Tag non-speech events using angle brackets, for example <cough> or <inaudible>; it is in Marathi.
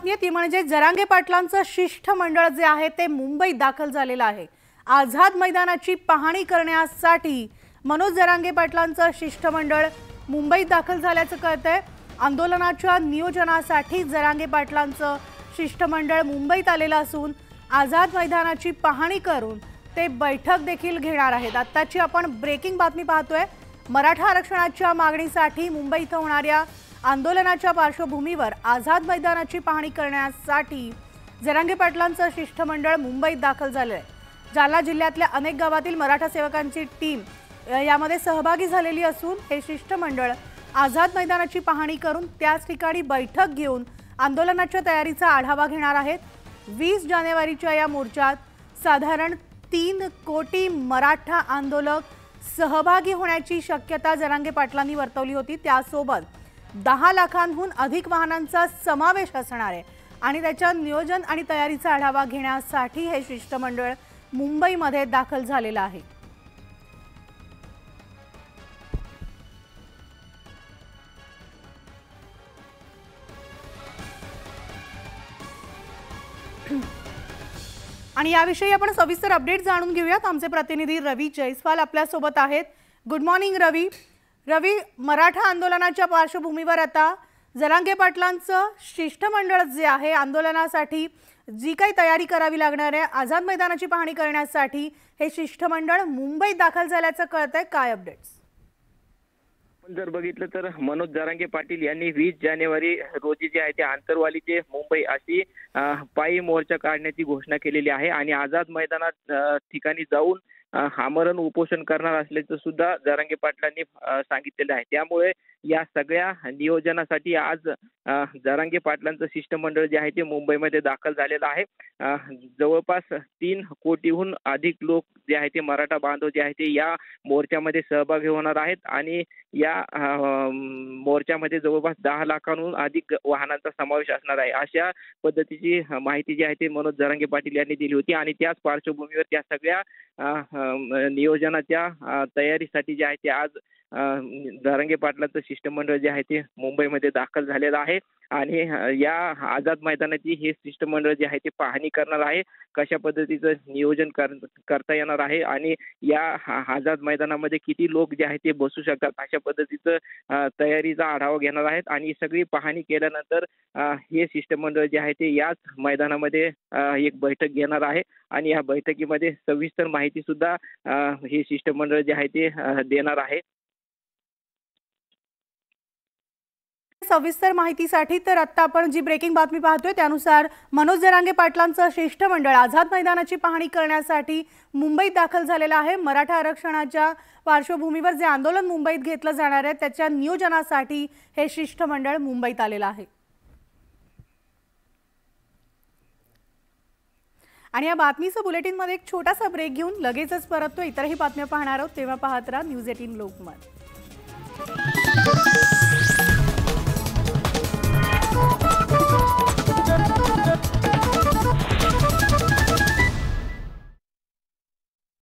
बातमी ती म्हणजे जरांगे पाटलांचं शिष्टमंडळ जे आहे ते मुंबईत दाखल झालेलं आहे. आझाद मैदानाची पाहणी करण्यासाठी मनोज जरांगे पाटलांचं शिष्टमंडळ मुंबईत दाखल झाल्याचं कळतंय. आंदोलनाच्या नियोजनासाठी जरांगे पाटलांचं शिष्टमंडळ मुंबईत आलेलं असून आझाद मैदानाची पाहणी करून ते बैठक देखील घेणार आहेत. आत्ताची आपण ब्रेकिंग बातमी पाहतोय. मराठा आरक्षणाच्या मागणीसाठी मुंबई इथं होणाऱ्या आंदोलनाच्या पार्श्वभूमीवर आझाद मैदानाची पाहणी करण्यासाठी जरांगे पाटलांचं शिष्टमंडळ मुंबईत दाखल झालं आहे जालना जिल्ह्यातल्या अनेक गावातील मराठा सेवकांची टीम यामध्ये सहभागी झालेली असून हे शिष्टमंडळ आझाद मैदानाची पाहणी करून त्याच ठिकाणी बैठक घेऊन आंदोलनाच्या तयारीचा आढावा घेणार आहेत. वीस जानेवारीच्या या मोर्चात साधारण तीन कोटी मराठा आंदोलक सहभागी होण्याची शक्यता जरांगे पाटलांनी वर्तवली होती. त्यासोबत दहा लाखांहून अधिक वाहनांचा समावेश असणार आहे. आणि त्याच्या नियोजन आणि तयारीचा आढावा घेण्यासाठी हे शिष्टमंडळ मुंबईमध्ये दाखल झालेलं आहे. <clears throat> आणि याविषयी आपण सविस्तर अपडेट जाणून घेऊयात. आमचे प्रतिनिधी रवी जयस्वाल आपल्यासोबत आहेत. Good morning Ravi. रवी मराठा आंदोलनाच्या पार्श्वभूमीवर आता जरांगे पाटलांचं शिष्टमंडळ जे आहे आंदोलनासाठी जी काही तयारी करावी लागणार आहे आझाद मैदानाची पाहणी करण्यासाठी हे शिष्टमंडळ मुंबईत दाखल झाल्याचं कळतंय. काय अपडेट्स जर बघितलं तर मनोज जरांगे पाटील यांनी वीस जानेवारी रोजी जे आहे ते आंतरवाली ते मुंबई अशी पायी मोर्चा काढण्याची घोषणा केलेली आहे आणि आझाद मैदानात ठिकाणी जाऊन आमरण उपोषण करणार असल्याचं सुद्धा जरांगे पाटलांनी सांगितलेलं आहे. त्यामुळे या सगळ्या नियोजनासाठी आज जरांगे पाटलांचं शिष्टमंडळ जे आहे ते मुंबईमध्ये दाखल झालेलं आहे. जवळपास तीन कोटीहून अधिक लोक जे आहे ते मराठा बांधव जे आहे ते या मोर्चामध्ये सहभागी होणार आहेत आणि या मोर्चामध्ये जवळपास दहा लाखांहून अधिक वाहनांचा समावेश असणार आहे. अशा पद्धतीची माहिती जी आहे ते मनोज जरांगे पाटील यांनी दिली होती आणि त्याच पार्श्वभूमीवर त्या सगळ्या नियोजनाच्या तयारीसाठी जे आहे ते आज अं, पाटलाचं शिष्टमंडळ जे आहे ते मुंबईमध्ये दाखल झालेलं आहे. आणि या आझाद मैदानाची हे शिष्टमंडळ जे आहे ते पाहणी करणार आहे. कशा पद्धतीचं नियोजन कर करता येणार आहे? आणि या आझाद मैदानामध्ये किती लोक जे आहेत ते बसू शकतात? अशा पद्धतीचं तयारीचा आढावा घेणार आहेत. आणि सगळी पाहणी केल्यानंतर हे शिष्टमंडळ जे आहे ते याच मैदानामध्ये एक बैठक घेणार आहे. आणि या बैठकीमध्ये सविस्तर माहिती सुद्धा हे शिष्टमंडळ जे आहे ते देणार आहे. सविस्तर माहितीसाठी तर आत्ता आपण जी ब्रेकिंग बातमी पाहतोय त्यानुसार मनोज जरांगे पाटलांचं शिष्टमंडळ आझाद मैदानाची पाहणी करण्यासाठी मुंबईत दाखल झालेलं आहे. मराठा आरक्षणाच्या पार्श्वभूमीवर जे आंदोलन मुंबईत घेतलं जाणार आहे त्याच्या नियोजनासाठी हे शिष्टमंडळ मुंबईत आलेलं आहे. आणि या बातमीचं बुलेटिनमध्ये एक छोटासा ब्रेक घेऊन लगेचच परततो इतरही बातम्या पाहणार आहोत तेव्हा पाहत राहा न्यूज एटीन लोकमत.